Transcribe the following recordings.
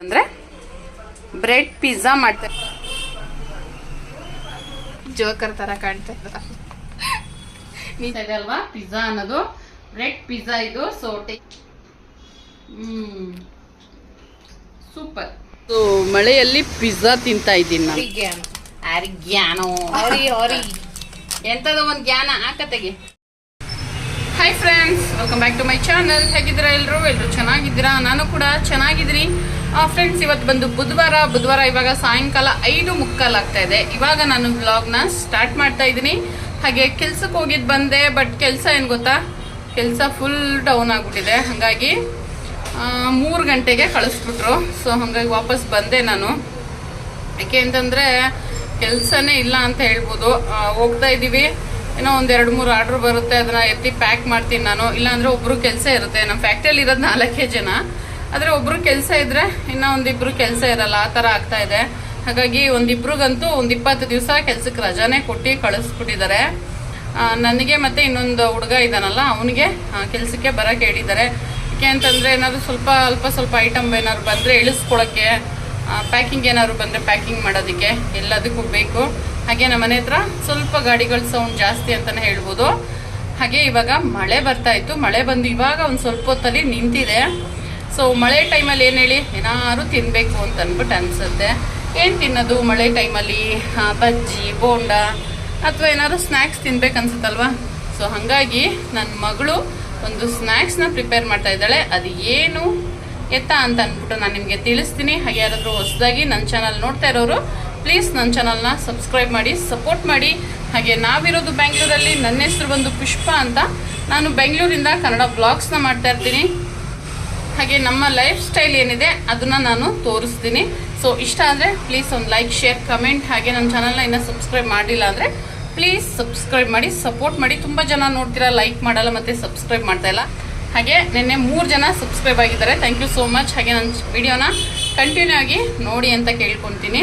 ಅಂದ್ರೆ bread pizza ಮಾಡ್ತಾರೆ joker ತರ ಕಾಣ್ತಾ ಇದ್ರ ಇದೆ ಅಲ್ವಾ? ಪಿಜ್ಜಾ ಅನ್ನೋದು ಬ್ರೆಡ್ ಪಿಜ್ಜಾ ಇದು ಸೋಟೆ. ಹ್ಮ್. ಸೂಪರ್ ಸೊ ಮಳೆಯಲ್ಲಿ ಪಿಜ್ಜಾ ತಿಂತಾ ಇದ್ದೀನಿ ನಾನು. ಜ್ಞಾನ ಯಾರಿಗ್ ಎಂತದ ಒಂದ್ ಜ್ಞಾನ. ಆಕತೆಗೆ hi friends welcome back to my channel ಹೇಗಿದ್ದೀರಾ ಎಲ್ಲರೂ ಎಲ್ಲರೂ ಚೆನ್ನಾಗಿದ್ದೀರಾ? ನಾನು ಕೂಡ ಚೆನ್ನಾಗಿದ್ದೀನಿ. ಫ್ರೆಂಡ್ಸ್ ಇವತ್ತು ಬಂದು ಬುಧವಾರ ಬುಧವಾರ ಇವಾಗ ಸಾಯಂಕಾಲ ಐದು ಮುಕ್ಕಾಲ್ ಆಗ್ತಾ ಇದೆ. ಇವಾಗ ನಾನು ವ್ಲಾಗ್ನ ಸ್ಟಾರ್ಟ್ ಮಾಡ್ತಾ ಇದ್ದೀನಿ. ಹಾಗೆ ಕೆಲ್ಸಕ್ಕೆ ಹೋಗಿದ್ದು ಬಂದೆ ಬಟ್ ಕೆಲಸ ಏನು ಗೊತ್ತಾ? ಕೆಲಸ ಫುಲ್ ಡೌನ್ ಆಗಿಬಿಟ್ಟಿದೆ. ಹಾಗಾಗಿ ಮೂರು ಗಂಟೆಗೆ ಕಳಿಸ್ಬಿಟ್ರು. ಸೊ ಹಾಗಾಗಿ ವಾಪಸ್ ಬಂದೆ ನಾನು. ಯಾಕೆ ಅಂತಂದರೆ ಕೆಲಸನೇ ಇಲ್ಲ ಅಂತ ಹೇಳ್ಬೋದು. ಹೋಗ್ತಾ ಇದ್ದೀವಿ ಏನೋ ಒಂದ್ ಎರಡು ಮೂರು ಆರ್ಡರ್ ಬರುತ್ತೆ, ಅದನ್ನ ಎತ್ತಿ ಪ್ಯಾಕ್ ಮಾಡ್ತೀನಿ ನಾನು. ಇಲ್ಲಾಂದ್ರೆ ಒಬ್ರು ಕೆಲಸ ಇರುತ್ತೆ. ನಮ್ಮ ಫ್ಯಾಕ್ಟ್ರಿಯಲ್ಲಿ ಇರೋದು ನಾಲ್ಕೇ ಜನ. ಆದ್ರೆ ಒಬ್ರು ಕೆಲಸ ಇದ್ರೆ ಇನ್ನ ಒಂದಿಬ್ರು ಕೆಲಸ ಇರಲ್ಲ. ಆ ತರ ಆಗ್ತಾ ಇದೆ. ಹಾಗಾಗಿ ಒಂದಿಬ್ರಿಗಂತೂ ಒಂದ್ ಇಪ್ಪತ್ತು ದಿವಸ ಕೆಲ್ಸಕ್ಕೆ ರಜಾನೇ ಕೊಟ್ಟು ಕಳಿಸ್ಬಿಟ್ಟಿದ್ದಾರೆ. ನನಗೆ ಮತ್ತೆ ಇನ್ನೊಂದು ಹುಡುಗ ಇದ್ದಾನಲ್ಲ ಅವನಿಗೆ ಕೆಲಸಕ್ಕೆ ಬರಕ್ಕೆ ಹೇಳಿದ್ದಾರೆ. ಯಾಕೆ ಅಂತಂದ್ರೆ ಏನಾದ್ರು ಸ್ವಲ್ಪ, ಅಲ್ಪ ಸ್ವಲ್ಪ ಐಟಮ್ ಏನಾದ್ರು ಬಂದ್ರೆ ಇಳಿಸ್ಕೊಳಕ್ಕೆ ಪ್ಯಾಕಿಂಗ್ ಏನಾದ್ರು ಬಂದರೆ ಪ್ಯಾಕಿಂಗ್ ಮಾಡೋದಕ್ಕೆ ಎಲ್ಲದಕ್ಕೂ ಬೇಕು. ಹಾಗೆ ನಮ್ಮ ಮನೆ ಹತ್ರ ಸ್ವಲ್ಪ ಗಾಡಿಗಳ ಸೌಂಡ್ ಜಾಸ್ತಿ ಅಂತಲೇ ಹೇಳ್ಬೋದು. ಹಾಗೆ ಇವಾಗ ಮಳೆ ಬರ್ತಾ ಇತ್ತು. ಮಳೆ ಬಂದು ಇವಾಗ ಒಂದು ಸ್ವಲ್ಪ ಹೊತ್ತಲ್ಲಿ ನಿಂತಿದೆ. ಸೊ ಮಳೆ ಟೈಮಲ್ಲಿ ಏನು ಹೇಳಿ? ಏನಾದ್ರು ತಿನ್ನಬೇಕು ಅಂತ ಅಂದ್ಬಿಟ್ಟು ಅನಿಸುತ್ತೆ. ಏನು ತಿನ್ನೋದು? ಮಳೆ ಟೈಮಲ್ಲಿ ಬಜ್ಜಿ, ಬೋಂಡ ಅಥವಾ ಏನಾದರೂ ಸ್ನ್ಯಾಕ್ಸ್ ತಿನ್ಬೇಕು ಅನ್ಸುತ್ತಲ್ವಾ? ಸೊ ಹಾಗಾಗಿ ನನ್ನ ಮಗಳು ಒಂದು ಸ್ನ್ಯಾಕ್ಸ್ನ ಪ್ರಿಪೇರ್ ಮಾಡ್ತಾ ಇದ್ದಾಳೆ. ಅದು ಏನು ಎತ್ತ ಅಂತ ಅಂದ್ಬಿಟ್ಟು ನಾನು ನಿಮಗೆ ತಿಳಿಸ್ತೀನಿ. ಹಾಗೆ ಯಾರಾದರೂ ಹೊಸದಾಗಿ ನನ್ನ ಚಾನಲ್ ನೋಡ್ತಾ ಇರೋರು ಪ್ಲೀಸ್ ನನ್ನ ಚಾನಲ್ನ ಸಬ್ಸ್ಕ್ರೈಬ್ ಮಾಡಿ, ಸಪೋರ್ಟ್ ಮಾಡಿ. ಹಾಗೆ ನಾವಿರೋದು ಬೆಂಗಳೂರಲ್ಲಿ ನನ್ನ ಹೆಸರು ಬಂದು ಪುಷ್ಪ ಅಂತ. ನಾನು ಬೆಂಗಳೂರಿಂದ ಕನ್ನಡ ಬ್ಲಾಗ್ಸ್ನ ಮಾಡ್ತಾ ಇರ್ತೀನಿ. ಹಾಗೆ ನಮ್ಮ ಲೈಫ್ ಸ್ಟೈಲ್ ಏನಿದೆ ಅದನ್ನು ನಾನು ತೋರಿಸ್ತೀನಿ. ಸೊ ಇಷ್ಟ ಅಂದರೆ ಪ್ಲೀಸ್ ಒಂದು ಲೈಕ್ ಶೇರ್ ಕಮೆಂಟ್ ಹಾಗೆ ನನ್ನ ಚಾನಲ್ನ ಇನ್ನೂ ಸಬ್ಸ್ಕ್ರೈಬ್ ಮಾಡಿಲ್ಲ ಅಂದರೆ ಪ್ಲೀಸ್ ಸಬ್ಸ್ಕ್ರೈಬ್ ಮಾಡಿ ಸಪೋರ್ಟ್ ಮಾಡಿ. ತುಂಬ ಜನ ನೋಡ್ತೀರಾ ಲೈಕ್ ಮಾಡಲ್ಲ ಮತ್ತು ಸಬ್ಸ್ಕ್ರೈಬ್ ಮಾಡ್ತಾ ಇಲ್ಲ. ಹಾಗೆ ನಿನ್ನೆ ಮೂರು ಜನ ಸಬ್ಸ್ಕ್ರೈಬ್ ಆಗಿದ್ದಾರೆ. ಥ್ಯಾಂಕ್ ಯು ಸೋ ಮಚ್ ಹಾಗೆ ನನ್ನ ವಿಡಿಯೋನ ಕಂಟಿನ್ಯೂ ಆಗಿ ನೋಡಿ ಅಂತ ಕೇಳ್ಕೊತೀನಿ.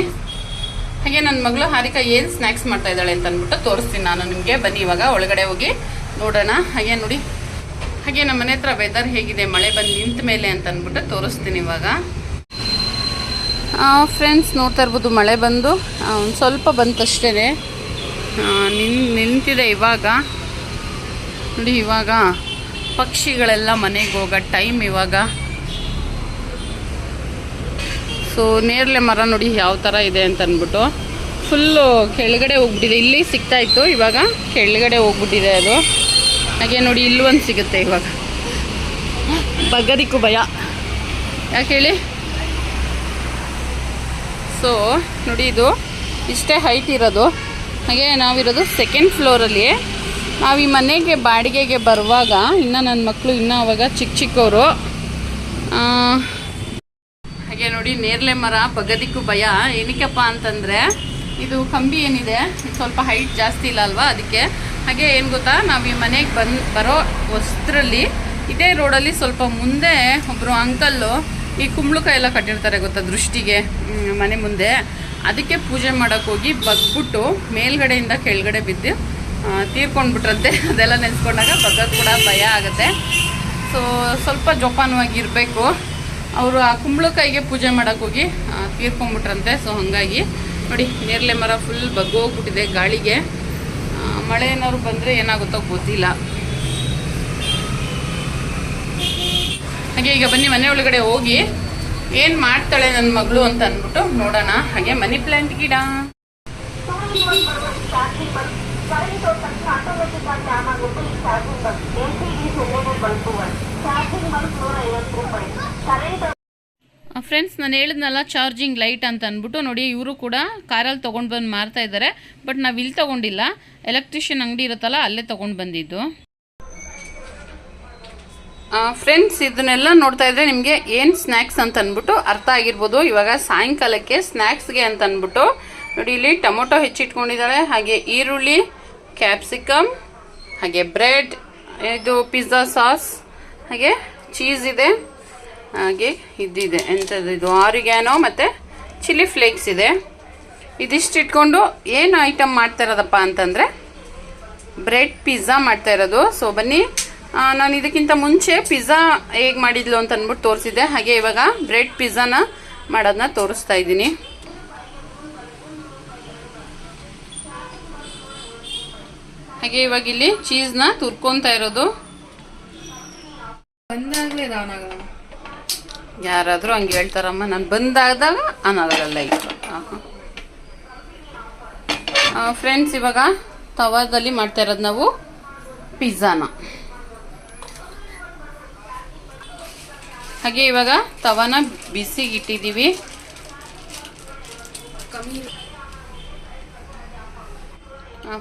ಹಾಗೆ ನನ್ನ ಮಗಳು ಹಾರಿಕಾ ಏನು ಸ್ನ್ಯಾಕ್ಸ್ ಮಾಡ್ತಾ ಇದ್ದಾಳೆ ಅಂತ ಅಂದ್ಬಿಟ್ಟು ತೋರಿಸ್ತೀನಿ ನಾನು ನಿಮಗೆ. ಬನ್ನಿ ಇವಾಗ ಒಳಗಡೆ ಹೋಗಿ ನೋಡೋಣ. ಹಾಗೆ ನೋಡಿ. ಹಾಗೆ ನಮ್ಮ ಮನೆ ಹತ್ರ ವೆದರ್ ಹೇಗಿದೆ, ಮಳೆ ಬಂದು ನಿಂತ ಮೇಲೆ ಅಂತ ಅಂದ್ಬಿಟ್ಟು ತೋರಿಸ್ತೀನಿ ಇವಾಗ. ಫ್ರೆಂಡ್ಸ್ ನೋಡ್ತಾ ಇರ್ಬೋದು ಮಳೆ ಬಂದು. ಒಂದು ಸ್ವಲ್ಪ ಬಂತಷ್ಟೇ ನಿನ್, ನಿಂತಿದೆ ಇವಾಗ. ನೋಡಿ ಇವಾಗ ಪಕ್ಷಿಗಳೆಲ್ಲ ಮನೆಗೆ ಹೋಗೋ ಟೈಮ್ ಇವಾಗ. ಸೊ ನೇರಳೆ ಮರ ನೋಡಿ ಯಾವ ಥರ ಇದೆ ಅಂತ ಅಂದ್ಬಿಟ್ಟು ಫುಲ್ಲು ಕೆಳಗಡೆ ಹೋಗ್ಬಿಟ್ಟಿದೆ. ಇಲ್ಲಿ ಸಿಗ್ತಾ ಇತ್ತು ಇವಾಗ ಕೆಳಗಡೆ ಹೋಗ್ಬಿಟ್ಟಿದೆ ಅದು. ಹಾಗೆ ನೋಡಿ ಇಲ್ಲೂ ಒಂದು ಸಿಗುತ್ತೆ ಇವಾಗ. ಬಗ್ಗದಿಕ್ಕೂ ಭಯ. ಯಾಕೆ ಹೇಳಿ? ಸೊ ನೋಡಿ ಇದು ಇಷ್ಟೇ ಹೈಟ್ ಇರೋದು. ಹಾಗೆ ನಾವಿರೋದು ಸೆಕೆಂಡ್ ಫ್ಲೋರಲ್ಲಿ ನಾವು ಈ ಮನೆಗೆ ಬಾಡಿಗೆಗೆ ಬರುವಾಗ ಇನ್ನು ನನ್ನ ಮಕ್ಕಳು ಇನ್ನೂ ಅವಾಗ ಚಿಕ್ಕ ಚಿಕ್ಕವರು ನೋಡಿ, ನೇರಳೆ ಮರ ಬಗದಿಕ್ಕೂ ಭಯ, ಏನಕ್ಕಪ್ಪ ಅಂತಂದರೆ ಇದು ಕಂಬಿ ಏನಿದೆ ಸ್ವಲ್ಪ ಹೈಟ್ ಜಾಸ್ತಿ ಇಲ್ಲ ಅಲ್ವಾ ಅದಕ್ಕೆ. ಹಾಗೆ ಏನು ಗೊತ್ತಾ, ನಾವು ಈ ಮನೆಗೆ ಬಂದು, ಬರೋ ವಸ್ತ್ರಲ್ಲಿ ಇದೇ ರೋಡಲ್ಲಿ ಸ್ವಲ್ಪ ಮುಂದೆ ಒಬ್ಬರು ಅಂಕಲ್ಲು ಈ ಕುಂಬಳಕಾಯಿ ಎಲ್ಲ ಕಟ್ಟಿರ್ತಾರೆ ಗೊತ್ತಾ ದೃಷ್ಟಿಗೆ ಮನೆ ಮುಂದೆ. ಅದಕ್ಕೆ ಪೂಜೆ ಮಾಡೋಕೆ ಹೋಗಿ ಬಗ್ಬಿಟ್ಟು ಮೇಲ್ಗಡೆಯಿಂದ ಕೆಳಗಡೆ ಬಿದ್ದು ತೀರ್ಕೊಂಡ್ಬಿಟ್ರಂತೆ. ಅದೆಲ್ಲ ನೆನೆಸ್ಕೊಂಡಾಗ ಬಗ್ಗದ್ ಕೂಡ ಭಯ ಆಗುತ್ತೆ. ಸೊ ಸ್ವಲ್ಪ ಜೋಪಾನವಾಗಿರಬೇಕು ಅವರು ಆ ಕುಂಬಳಕಾಯಿಗೆ ಪೂಜೆ ಮಾಡೋಕೆ ಹೋಗಿ ತೀರ್ಕೊಂಡ್ಬಿಟ್ರಂತೆ. ಸೊ ಹಾಗಾಗಿ ನೋಡಿ, ನೇರಳೆ ಮರ ಫುಲ್ ಬಗ್ಗೋಗ್ಬಿಟ್ಟಿದೆ ಗಾಳಿಗೆ. ಮಳೆ ಏನಾದ್ರು ಬಂದರೆ ಏನಾಗುತ್ತೋ ಗೊತ್ತಿಲ್ಲ. ಹಾಗೆ ಈಗ ಬನ್ನಿ, ಮನೆ ಒಳಗಡೆ ಹೋಗಿ ಏನು ಮಾಡ್ತಾಳೆ ನನ್ನ ಮಗಳು ಅಂತ ಅಂದ್ಬಿಟ್ಟು ನೋಡೋಣ. ಹಾಗೆ ಮನಿ ಪ್ಲ್ಯಾಂಟ್ ಗಿಡ. ಫ್ರೆಂಡ್ಸ್ ನಾನು ಹೇಳಿದ್ನಲ್ಲ ಚಾರ್ಜಿಂಗ್ ಲೈಟ್ ಅಂತ ಅಂದ್ಬಿಟ್ಟು, ನೋಡಿ, ಇವರು ಕೂಡ ಕಾರಲ್ಲಿ ತೊಗೊಂಡು ಬಂದು ಮಾರ್ತಾ ಇದ್ದಾರೆ ಬಟ್ ನಾವು ಇಲ್ಲಿ ತೊಗೊಂಡಿಲ್ಲ. ಎಲೆಕ್ಟ್ರಿಷಿಯನ್ ಅಂಗಡಿ ಇರುತ್ತಲ್ಲ, ಅಲ್ಲೇ ತೊಗೊಂಡು ಬಂದಿದ್ದು. ಫ್ರೆಂಡ್ಸ್ ಇದನ್ನೆಲ್ಲ ನೋಡ್ತಾ ಇದ್ರೆ ನಿಮಗೆ ಏನು ಸ್ನ್ಯಾಕ್ಸ್ ಅಂತ ಅಂದ್ಬಿಟ್ಟು ಅರ್ಥ ಆಗಿರ್ಬೋದು. ಇವಾಗ ಸಾಯಂಕಾಲಕ್ಕೆ ಸ್ನ್ಯಾಕ್ಸ್ಗೆ ಅಂತ ಅಂದ್ಬಿಟ್ಟು, ನೋಡಿ, ಇಲ್ಲಿ ಟೊಮೊಟೊ ಹೆಚ್ಚಿಟ್ಕೊಂಡಿದ್ದಾಳೆ ಹಾಗೆ ಈರುಳ್ಳಿ ಕ್ಯಾಪ್ಸಿಕಮ್ ಹಾಗೆ ಬ್ರೆಡ್ ಇದು ಪಿಜ್ಜಾ ಸಾಸ್ ಹಾಗೆ ಚೀಸ್ ಇದೆ. ಹಾಗೆ ಇದಿದೆ ಎಂಥದ್ದು ಇದು ಆರಿಗ್ಯಾನೋ ಮತ್ತು ಚಿಲ್ಲಿ ಫ್ಲೇಕ್ಸ್ ಇದೆ. ಇದಿಷ್ಟು ಇಟ್ಕೊಂಡು ಏನು ಐಟಮ್ ಮಾಡ್ತಾ ಇರೋದಪ್ಪ ಅಂತಂದರೆ ಬ್ರೆಡ್ ಪಿಜ್ಜಾ ಮಾಡ್ತಾ ಇರೋದು. ಸೊ ಬನ್ನಿ. ನಾನು ಇದಕ್ಕಿಂತ ಮುಂಚೆ ಪಿಜ್ಜಾ ಹೇಗೆ ಮಾಡಿದ್ಲು ಅಂತ ಅಂದ್ಬಿಟ್ಟು ತೋರಿಸಿದ್ದೆ. ಹಾಗೆ ಇವಾಗ ಬ್ರೆಡ್ ಪಿಜ್ಜಾನ ಮಾಡೋದನ್ನ ತೋರಿಸ್ತಾ ಇದ್ದೀನಿ. ಹಾಗೆ ಇವಾಗ ಇಲ್ಲಿ ಚೀಸ್ನ ತುರ್ಕೊತಾ ಇರೋದು. ಬಂದಾಗಲೇ ಯಾರಾದರೂ ಹಂಗೆ ಹೇಳ್ತಾರಮ್ಮ. ನಾನು ಬಂದಾದಾಗ ಅನ್ನೋದಲ್ಲ ಲೈಫ್ ಫ್ರೆಂಡ್ಸ್ ಇವಾಗ ತವಾದಲ್ಲಿ ಮಾಡ್ತಾ ಇರೋದು ನಾವು ಪಿಜ್ಜಾನ. ಹಾಗೆ ಇವಾಗ ತವಾನ ಬಿಸಿಗೆ ಇಟ್ಟಿದ್ದೀವಿ.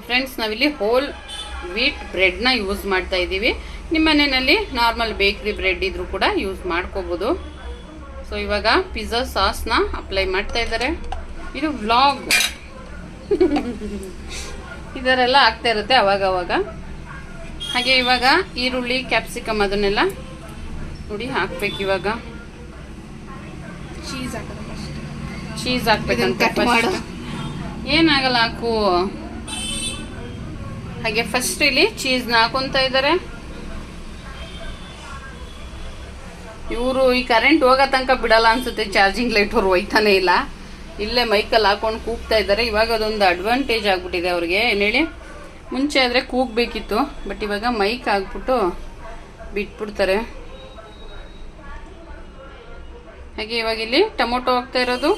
ಫ್ರೆಂಡ್ಸ್ ನಾವಿಲ್ಲಿ ಹೋಲ್ ವೀಟ್ ಬ್ರೆಡ್ನ ಯೂಸ್ ಮಾಡ್ತಾ ಇದ್ದೀವಿ. ನಿಮ್ಮ ಮನೆಯಲ್ಲಿ ನಾರ್ಮಲ್ ಬೇಕ್ರಿ ಬ್ರೆಡ್ ಇದ್ರೂ ಕೂಡ ಯೂಸ್ ಮಾಡ್ಕೋಬೋದು. ಸೊ ಇವಾಗ ಪಿಜ್ಜಾ ಸಾಸ್ನ ಅಪ್ಲೈ ಮಾಡ್ತಾ ಇದ್ದಾರೆ. ಇದು ವ್ಲಾಗ್ ಇದರೆಲ್ಲ ಆಗ್ತಾ ಇರುತ್ತೆ ಅವಾಗ ಅವಾಗ ಹಾಗೆ ಇವಾಗ ಈರುಳ್ಳಿ ಕ್ಯಾಪ್ಸಿಕಮ್ ಅದನ್ನೆಲ್ಲ ನೋಡಿ ಹಾಕ್ಬೇಕು ಇವಾಗ. ಚೀಸ್ ಚೀಸ್ ಹಾಕ್ಬೇಕಂತ. ಏನಾಗಲ್ಲ ಹಾಕು. ಹಾಗೆ ಫಸ್ಟ್ ಇಲ್ಲಿ ಚೀಸ್ನ ಹಾಕೊಂತ ಇದ್ದಾರೆ. ಇವರು ಈ ಕರೆಂಟ್ ಹೋಗೋ ತನಕ ಬಿಡಲ್ಲ ಅನ್ಸುತ್ತೆ ಚಾರ್ಜಿಂಗ್ ಲೈಟ್ ಅವ್ರು ಒಯ್ತಾನೆ ಇಲ್ಲ. ಇಲ್ಲೇ ಮೈಕಲ್ಲಿ ಹಾಕೊಂಡು ಕೂಗ್ತಾ ಇದ್ದಾರೆ. ಇವಾಗ ಅದೊಂದು ಅಡ್ವಾಂಟೇಜ್ ಆಗ್ಬಿಟ್ಟಿದೆ ಅವ್ರಿಗೆ. ಏನು ಹೇಳಿ? ಮುಂಚೆ ಆದರೆ ಕೂಗಬೇಕಿತ್ತು ಬಟ್ ಇವಾಗ ಮೈಕ್ ಆಗ್ಬಿಟ್ಟು ಬಿಟ್ಬಿಡ್ತಾರೆ. ಹಾಗೆ ಇವಾಗ ಇಲ್ಲಿ ಟೊಮೊಟೊ ಹಾಕ್ತಾ ಇರೋದು.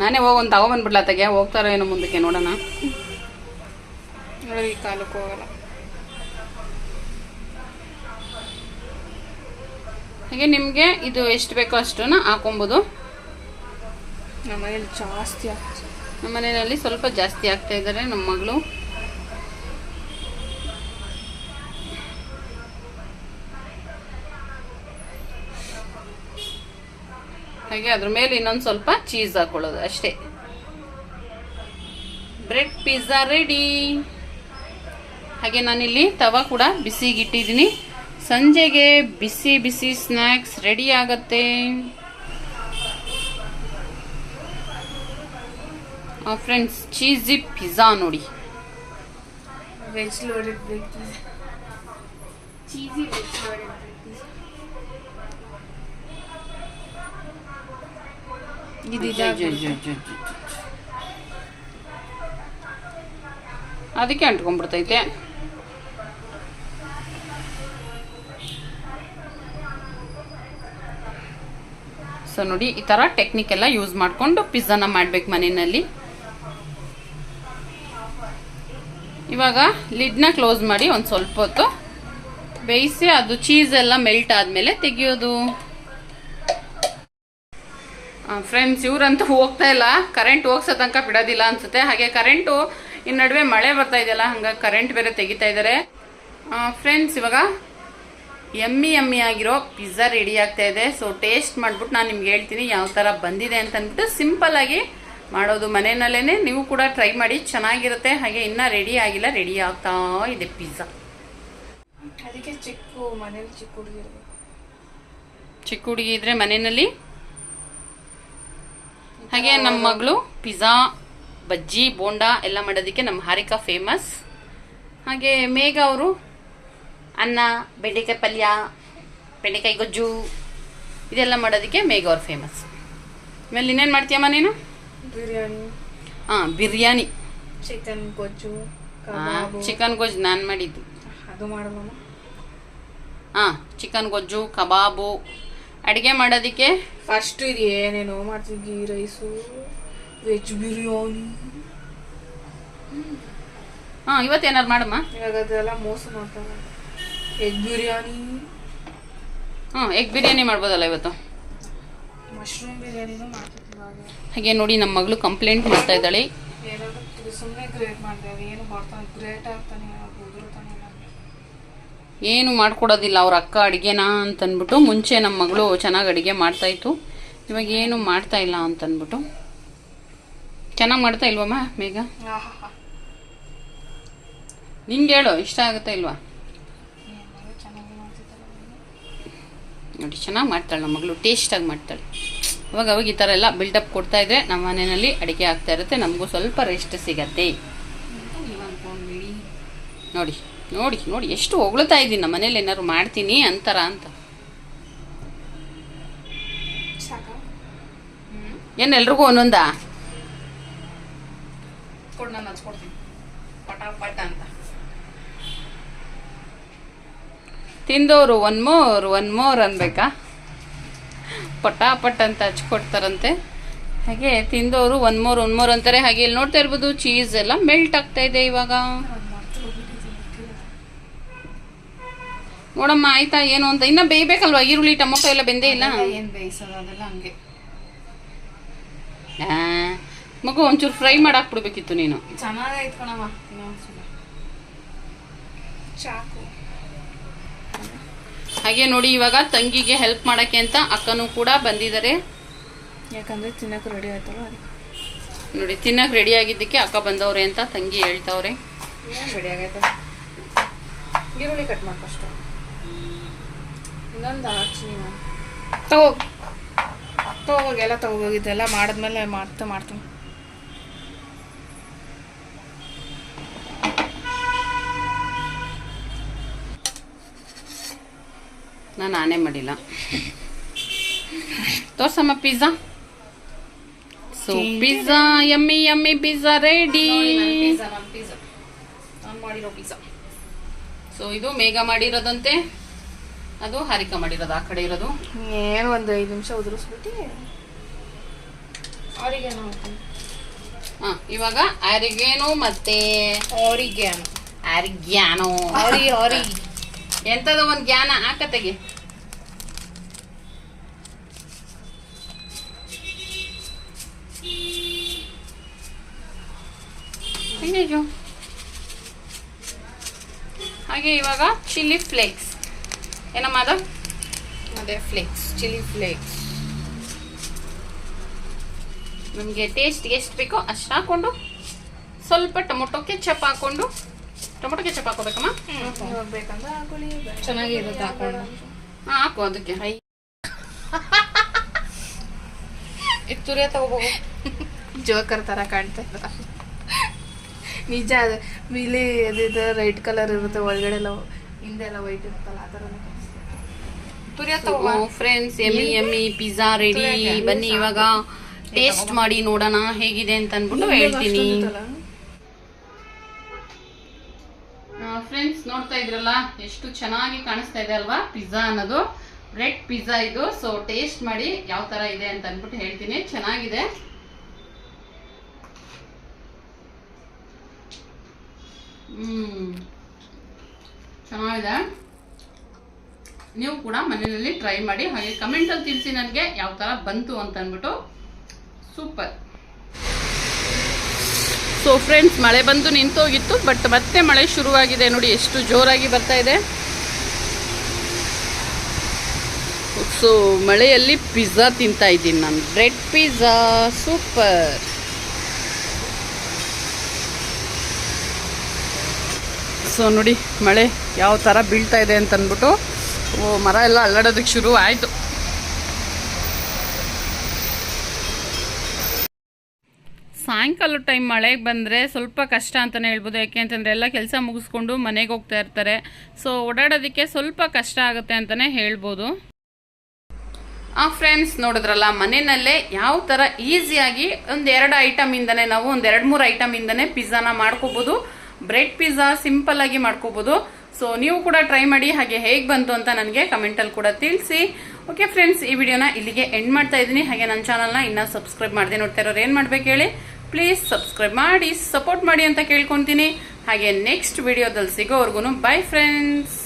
ನಾನೇ ಹೋಗಿ ಒಂದು ತೆಗೆ? ಹೋಗ್ತಾರೋ ಏನೋ ಮುಂದಕ್ಕೆ ನೋಡೋಣ. ನೋಡಿ ಈ ಕಾಲಕ್ಕೆ ಹೋಗಲ್ಲ. ಹಾಗೆ ನಿಮಗೆ ಇದು ಎಷ್ಟು ಬೇಕೋ ಅಷ್ಟನ್ನ ಹಾಕೊಬೋದು. ನಮ್ಮ ಮನೇಲಿ ಜಾಸ್ತಿ ಆಗ್ತದೆ. ನಮ್ಮ ಮನೆಯಲ್ಲಿ ಸ್ವಲ್ಪ ಜಾಸ್ತಿ ಆಗ್ತಾ ಇದ್ದಾರೆ ನಮ್ಮ ಮಗಳು. ಹಾಗೆ ಅದ್ರ ಮೇಲೆ ಇನ್ನೊಂದು ಸ್ವಲ್ಪ ಚೀಸ್ ಹಾಕೊಳ್ಳೋದು ಅಷ್ಟೇ. ಬ್ರೆಡ್ ಪಿಜ್ಜಾ ರೆಡಿ ಹಾಗೆ ನಾನಿಲ್ಲಿ ತವ ಕೂಡ ಬಿಸಿಗಿಟ್ಟಿದ್ದೀನಿ. ಸಂಜೆಗೆ ಬಿಸಿ ಬಿಸಿ ಸ್ನ್ಯಾಕ್ಸ್ ರೆಡಿ ಆಗತ್ತೆ. ಫ್ರೆಂಡ್ಸ್ ಚೀಸಿ ಪಿಜ್ಜಾ ನೋಡಿ. Veg loaded bread cheesy veg loaded ಇದು ಇದಾಗ್ಬಿಡುತ್ತೆ. ಅದಕ್ಕೆ ಅಂಟ್ಕೊಂಡ್ಬಿಡ್ತೈತೆ. ಸೊ ನೋಡಿ, ಈ ಥರ ಟೆಕ್ನಿಕ್ ಎಲ್ಲ ಯೂಸ್ ಮಾಡಿಕೊಂಡು ಪಿಜ್ಜಾನ ಮಾಡ್ಬೇಕು ಮನೆಯಲ್ಲಿ. ಇವಾಗ ಲಿಡ್ನ ಕ್ಲೋಸ್ ಮಾಡಿ ಒಂದು ಸ್ವಲ್ಪ ಹೊತ್ತು ಬೇಯಿಸಿ ಅದು ಚೀಸ್ ಎಲ್ಲ ಮೆಲ್ಟ್ ಆದಮೇಲೆ ತೆಗಿಯೋದು. ಫ್ರೆಂಡ್ಸ್ ಇವ್ರಂತೂ ಹೋಗ್ತಾ ಇಲ್ಲ. ಕರೆಂಟ್ ಹೋಗ್ಸೋ ತನಕ ಬಿಡೋದಿಲ್ಲ ಅನ್ಸುತ್ತೆ. ಹಾಗೆ ಕರೆಂಟು ಈ ನಡುವೆ ಮಳೆ ಬರ್ತಾ ಇದೆಯಲ್ಲ, ಹಂಗಾಗಿ ಕರೆಂಟ್ ಬೇರೆ ತೆಗಿತಾ ಇದ್ದಾರೆ ಫ್ರೆಂಡ್ಸ್ ಇವಾಗ ಎಮ್ಮಿ ಎಮ್ಮಿ ಆಗಿರೋ ಪಿಜ್ಜಾ ರೆಡಿ ಆಗ್ತಾ ಇದೆ. ಸೊ ಟೇಸ್ಟ್ ಮಾಡ್ಬಿಟ್ಟು ನಾನು ನಿಮ್ಗೆ ಹೇಳ್ತೀನಿ ಯಾವ ಥರ ಬಂದಿದೆ ಅಂತ ಅಂದ್ಬಿಟ್ಟು ಸಿಂಪಲ್ ಆಗಿ ಮಾಡೋದು ಮನೆಯಲ್ಲೇ ನೀವು ಕೂಡ ಟ್ರೈ ಮಾಡಿ ಚೆನ್ನಾಗಿರುತ್ತೆ. ಹಾಗೆ ಇನ್ನೂ ರೆಡಿ ಆಗಿಲ್ಲ ರೆಡಿ ಆಗ್ತಾ ಇದೆ ಪಿಜ್ಜಾ. ಅದಕ್ಕೆ ಚಿಕ್ಕ ಮನೇಲಿ ಚಿಕ್ಕ ಹುಡುಗಿ ಚಿಕ್ಕ ಹುಡುಗಿ ಇದ್ರೆ ಮನೆಯಲ್ಲಿ? ಹಾಗೆ ನಮ್ಮ ಮಗಳು ಪಿಜ್ಜಾ ಬಜ್ಜಿ ಬೋಂಡಾ ಎಲ್ಲ ಮಾಡೋದಕ್ಕೆ ನಮ್ಮ ಹಾರಿಕಾ ಫೇಮಸ್ ಹಾಗೆ ಮೇಘ ಅವರು ಅನ್ನ ಬೆಂಡೆಕಾಯಿ ಪಲ್ಯ ಬೆಂಡೆಕಾಯಿ ಗೊಜ್ಜು ಇದೆಲ್ಲ ಮಾಡೋದಕ್ಕೆ ಮೇಘ ಅವ್ರು ಫೇಮಸ್ ಆಮೇಲೆ ಇನ್ನೇನು ಮಾಡ್ತೀಯಮ್ಮ ನೀನು? ಬಿರಿಯಾನಿ. ಹಾಂ ಬಿರಿಯಾನಿ. ಚಿಕನ್ ಗೊಜ್ಜು ಹಾಂ ಚಿಕನ್ ಗೊಜ್ಜು ನಾನು ಮಾಡಿದ್ದು. ಅದು ಮಾಡಲ್ಲ ಹಾಂ ಚಿಕನ್ ಗೊಜ್ಜು ಕಬಾಬು. ಅಡುಗೆ ಮಾಡೋದಕ್ಕೆ? ಫಸ್ಟ್ ಇದು ಏನೇನೋ ಮಾಡ್ತೀವಿ ಗೀ ರೈಸು ವೆಜ್ ಬಿರಿಯಾನಿ. ಹಾಂ ಇವತ್ತೇನಾರು ಮಾಡಮ್ಮ? ಇವಾಗ ಅದೆಲ್ಲ ಮೋಸ ಮಾಡ್ತಾರೆ. ಎಗ್ ಬಿರಿಯಾನಿ. ಹಾಂ ಎಗ್ ಬಿರಿಯಾನಿ ಮಾಡ್ಬೋದಲ್ಲ ಇವತ್ತು? ಮಶ್ರೂಮ್ ಬಿರಿಯಾನಿನೂ ಮಾಡ್ತಿದ್ವಿ ಹಾಗೆ ನೋಡಿ ನಮ್ಮ ಮಗಳು ಕಂಪ್ಲೇಂಟ್ ಮಾಡ್ತಾ ಇದ್ದಾಳೆ. ಏನಾದ್ರು ಸುಮ್ಮನೆ ಗ್ರೇಟ್ ಮಾಡ್ತೇವೆ ಏನು ಮಾಡ್ತಾನೆ? ಗ್ರೇಟ್ ಆಗ್ತಾನೆ ಉದುರುತ್ತಾನೆ ನನಗೆ ಏನು. ಮಾಡ್ಕೊಡೋದಿಲ್ಲ. ಅವ್ರ ಅಕ್ಕ ಅಡುಗೆನಾ ಅಂತನ್ಬಿಟ್ಟು ಮುಂಚೆ ನಮ್ಮ ಮಗಳು ಚೆನ್ನಾಗಿ ಅಡುಗೆ ಮಾಡ್ತಾ ಇತ್ತು. ಇವಾಗ ಏನು ಮಾಡ್ತಾ ಇಲ್ಲ ಅಂತನ್ಬಿಟ್ಟು. ಚೆನ್ನಾಗಿ ಮಾಡ್ತಾ ಇಲ್ವಮ್ಮ ಬೇಗ ಆಹಾ ನಿಂಗೆ ಹೇಳು ಇಷ್ಟ ಆಗುತ್ತಾ ಇಲ್ವಾ? ನೋಡಿ ಚೆನ್ನಾಗಿ ಮಾಡ್ತಾಳೆ ನಮ್ಮ ಮಗಳು ಟೇಸ್ಟಾಗಿ ಮಾಡ್ತಾಳೆ. ಅವಾಗ ಅವಾಗ ಈ ಥರ ಎಲ್ಲ ಬಿಲ್ಡಪ್ ಕೊಡ್ತಾ ಇದ್ರೆ ನಮ್ಮ ಮನೆಯಲ್ಲಿ ಅಡುಗೆ ಆಗ್ತಾ ಇರುತ್ತೆ ನಮಗೂ ಸ್ವಲ್ಪ ರೆಸ್ಟ್ ಸಿಗತ್ತೆ. ನೋಡಿ ನೋಡಿ ನೋಡಿ ಎಷ್ಟು ಹೊಗಳ್ತಾ ಇದ್ದೀನಿ ನಮ್ಮ ಮನೇಲಿ ಏನಾದ್ರು ಮಾಡ್ತೀನಿ ಅಂತಾರ ಅಂತ. ಸಾಕ? ಏನು ಎಲ್ರಿಗೂ ಒಂದೊಂದಾ? ಕೊಡ್ ನಾನು ಹಚ್ಕೊಡ್ತೀನಿ. ಪಟಾಪಟ ಅಂತ. ತಿಂದವರು ಒನ್ ಮೋರ್ ಒನ್ ಮೋರ್ ಅನ್ಬೇಕಾ? ಪಟಾಪಟ್ ಅಂತ ಹಚ್ಕೊಡ್ತಾರಂತೆ. ಹಾಗೆ ತಿಂದವರು ಒನ್ ಮೋರ್ ಒನ್ ಮೋರ್ ಅಂತಾರೆ. ಹಾಗೆ ಇಲ್ಲಿ ನೋಡ್ತಾ ಇರ್ಬೋದು ಚೀಸ್ ಎಲ್ಲ ಮೆಲ್ಟ್ ಆಗ್ತಾ ಇದೆ ಇವಾಗ. ನೋಡಮ್ಮ ಆಯ್ತಾ ಏನು ಅಂತ? ಇನ್ನ ಬೇಯ್ಬೇಕಲ್ವಾ? ಈರುಳ್ಳಿ ಟೊಮೊಟೊ ಎಲ್ಲ ಬೆಂದೇ ಇಲ್ಲ? ಏನು ಹಂಗೆ. ಮಗು ಒಂಚೂರು ಫ್ರೈ ಮಾಡಾಕ್ಬಿಡ್ಬೇಕಿತ್ತು ನೀನು. ಚೆನ್ನಾಗಿ ಕಣವ ಚಾಕು. ಹಾಗೆ ನೋಡಿ ಇವಾಗ ತಂಗಿಗೆ ಹೆಲ್ಪ್ ಮಾಡೋಕ್ಕೆ ಅಂತ ಅಕ್ಕನೂ ಕೂಡ ಬಂದಿದ್ದಾರೆ. ಯಾಕಂದರೆ ತಿನ್ನಕ್ಕೆ ರೆಡಿ ಆಯ್ತಲ್ಲ ನೋಡಿ ತಿನ್ನಕ್ಕೆ ರೆಡಿ ಆಗಿದ್ದಕ್ಕೆ ಅಕ್ಕ ಬಂದವ್ರೆ ಅಂತ ತಂಗಿ ಹೇಳ್ತಾವ್ರೆ. ರೆಡಿ ಆಗೈತೆ. ಈರುಳ್ಳಿ ಕಟ್ ಮಾಡಿ ಫಸ್ಟು ಇನ್ನೊಂದು ಹಾಕ್ಸಿ ತಗೋ. ತಗೋಗಿ ಎಲ್ಲ ತಗೋಗಿದ್ದೆಲ್ಲ ಮಾಡಿದ್ಮೇಲೆ ಮಾಡ್ತಾ ಮಾಡ್ತೀನಿ ನಾನು ಆನೆ ಮಾಡಿಲ್ಲ. ತೋರ್ಸಮ್ಮ pizza so pizza yummy yummy pizza ready pizza pizza ನಾನು ಮಾಡಿರೋ ಪಿಜ್ಜಾ ಸೊ ಇದು ಮೇಘ ಮಾಡಿರೋದಂತೆ. ಅದು ಹಾರಿಕಾ ಮಾಡಿರೋದು ಆ ಕಡೆ ಇರೋದು. ಏನು ಒಂದು ಐದು ನಿಮಿಷ ಉದುರಿಸ್ಬಿಟ್ಟು ಅವರಿಗೆ ಹಾ ಇವಾಗ ಅರಿಗೇನು ಮತ್ತೆ ಅವರಿಗೆ ಅರಿಗ್ಯಾನು. ಅವರಿ ಅವರಿ ಎಂತದ ಒಂದು ಜ್ಞಾನ? ಆ ಕತೆಗೆ ಹಾಗೆ ಇವಾಗ ಚಿಲ್ಲಿ ಫ್ಲೇಕ್ಸ್ ಏನಮ್ಮ ಅದು? ಅದೇ ಫ್ಲೇಕ್ಸ್ ಚಿಲ್ಲಿ ಫ್ಲೇಕ್ಸ್ ನಮಗೆ ಟೇಸ್ಟ್ ಎಷ್ಟು ಬೇಕೋ ಅಷ್ಟು ಹಾಕೊಂಡು ಸ್ವಲ್ಪ ಟೊಮೊಟೊ ಕೆಚಪ್ ಹಾಕೊಂಡು ಟೊಮೊಟೊ ಕೆಚಪ್ ಹಾಕೋಬೇಕಮ್ಮ ಬೇಕಂದ್ರೆ ಹಾಕೊಳ್ಳಿ ಚೆನ್ನಾಗಿರುತ್ತೆ ಹಾಕೊಂಡು ಹಾಂ ಹಾಕು ಅದಕ್ಕೆ. ಇದು ತುರಿಯ ತಗೋಬೇಕು ಜೋಕರ್ ಥರ ಕಾಣ್ತಾ ಇಲ್ಲ ನಿಜ ಅದು ಬಿಳಿ ಅದಿದು ರೈಟ್ ಕಲರ್ ಇರುತ್ತೆ ಒಳಗಡೆ ಎಲ್ಲ ಹಿಂದೆ ಎಲ್ಲ ವೈಟ್ ಇರುತ್ತಲ್ಲ ಆ ಥರ ತುರಿಯ ತಗೋ ಫ್ರೆಂಡ್ಸ್ ಎಮ್ಮಿ ಎಮ್ಮಿ ಪಿಜ್ಜಾ ರೆಡಿ ಬನ್ನಿ ಇವಾಗ ಟೇಸ್ಟ್ ಮಾಡಿ ನೋಡೋಣ ಹೇಗಿದೆ ಅಂತ ಅನ್ಬಿಟ್ಟು ಹೇಳ್ತೀನಿ. ಫ್ರೆಂಡ್ಸ್ ನೋಡ್ತಾ ಇದ್ರಲ್ಲ, ಎಷ್ಟು ಚೆನ್ನಾಗಿ ಕಾಣಿಸ್ತಾ ಇದೆ ಅಲ್ವಾ? ಪಿಜ್ಜಾ ಅನ್ನೋದು. ಬ್ರೆಡ್ ಪಿಜ್ಜಾ ಇದು. ಸೊ ಟೇಸ್ಟ್ ಮಾಡಿ ಯಾವ ತರ ಇದೆ ಅಂತ ಅನ್ಬಿಟ್ಟು ಹೇಳ್ತೀನಿ. ಚೆನ್ನಾಗಿದೆ. ಹ್ಮ್. ಚೆನ್ನಾಗಿದೆ. ನೀವು ಕೂಡ ಮನೆಯಲ್ಲಿ ಟ್ರೈ ಮಾಡಿ. ಹಾಗೆ ಕಮೆಂಟಲ್ಲಿ ತಿಳಿಸಿ ನನಗೆ ಯಾವ ಥರ ಬಂತು ಅಂತ ಅಂದ್ಬಿಟ್ಟು. ಸೂಪರ್. ಸೊ ಫ್ರೆಂಡ್ಸ್ ಮಳೆ ಬಂದು ನಿಂತೋಗಿತ್ತು ಬಟ್ ಮತ್ತೆ ಮಳೆ ಶುರುವಾಗಿದೆ ನೋಡಿ, ಎಷ್ಟು ಜೋರಾಗಿ ಬರ್ತಾ ಇದೆ. ಸೊ ಮಳೆಯಲ್ಲಿ ಪಿಜ್ಜಾ ತಿಂತಾ ಇದ್ದೀನಿ ನಾನು. ಬ್ರೆಡ್ ಪಿಜ್ಜಾ ಸೂಪರ್ ಸೊ ನೋಡಿ, ಮಳೆ ಯಾವ ಥರ ಬೀಳ್ತಾ ಇದೆ ಅಂತ ಅಂದ್ಬಿಟ್ಟು ಓ, ಮರ ಎಲ್ಲ ಅಲ್ಲಾಡೋದಕ್ಕೆ ಶುರು ಆಯಿತು ಸಾಯಂಕಾಲ ಟೈಮ್ ಮಳೆಗೆ ಬಂದರೆ ಸ್ವಲ್ಪ ಕಷ್ಟ ಅಂತಲೇ ಹೇಳ್ಬೋದು. ಯಾಕೆ ಅಂತಂದರೆ ಎಲ್ಲ ಕೆಲಸ ಮುಗಿಸ್ಕೊಂಡು ಮನೆಗೆ ಹೋಗ್ತಾ ಇರ್ತಾರೆ. ಸೊ ಓಡಾಡೋದಕ್ಕೆ ಸ್ವಲ್ಪ ಕಷ್ಟ ಆಗುತ್ತೆ ಅಂತಲೇ ಹೇಳ್ಬೋದು. ಆ ಫ್ರೆಂಡ್ಸ್ ನೋಡಿದ್ರಲ್ಲ, ಮನೆಯಲ್ಲೇ ಯಾವ ಥರ ಈಸಿಯಾಗಿ ಒಂದು ಎರಡು ಐಟಮಿಂದನೇ ನಾವು ಒಂದು ಎರಡು ಮೂರು ಐಟಮಿಂದನೇ ಪಿಜ್ಜಾನ ಮಾಡ್ಕೋಬೋದು. ಬ್ರೆಡ್ ಪಿಜ್ಜಾ ಸಿಂಪಲ್ ಆಗಿ ಮಾಡ್ಕೋಬೋದು. ಸೊ ನೀವು ಕೂಡ ಟ್ರೈ ಮಾಡಿ, ಹಾಗೆ ಹೇಗೆ ಬಂತು ಅಂತ ನನಗೆ ಕಮೆಂಟಲ್ಲಿ ಕೂಡ ತಿಳಿಸಿ. ಓಕೆ ಫ್ರೆಂಡ್ಸ್ ಈ ವಿಡಿಯೋನ ಇಲ್ಲಿಗೆ ಎಂಡ್ ಮಾಡ್ತಾ ಇದ್ದೀನಿ. ಹಾಗೆ ನನ್ನ ಚಾನಲ್ನ ಇನ್ನೂ ಸಬ್ಸ್ಕ್ರೈಬ್ ಮಾಡಿದೆ ನೋಡ್ತಾ ಇರೋರು ಏನು ಮಾಡ್ಬೇಕು ಹೇಳಿ? ಪ್ಲೀಸ್ ಸಬ್ಸ್ಕ್ರೈಬ್ ಮಾಡಿ ಸಪೋರ್ಟ್ ಮಾಡಿ ಅಂತ ಕೇಳ್ಕೊಂತೀನಿ. ಹಾಗೆ ನೆಕ್ಸ್ಟ್ ವಿಡಿಯೋದಲ್ಲಿ ಸಿಗೋವರೆಗೂ ಬೈ ಫ್ರೆಂಡ್ಸ್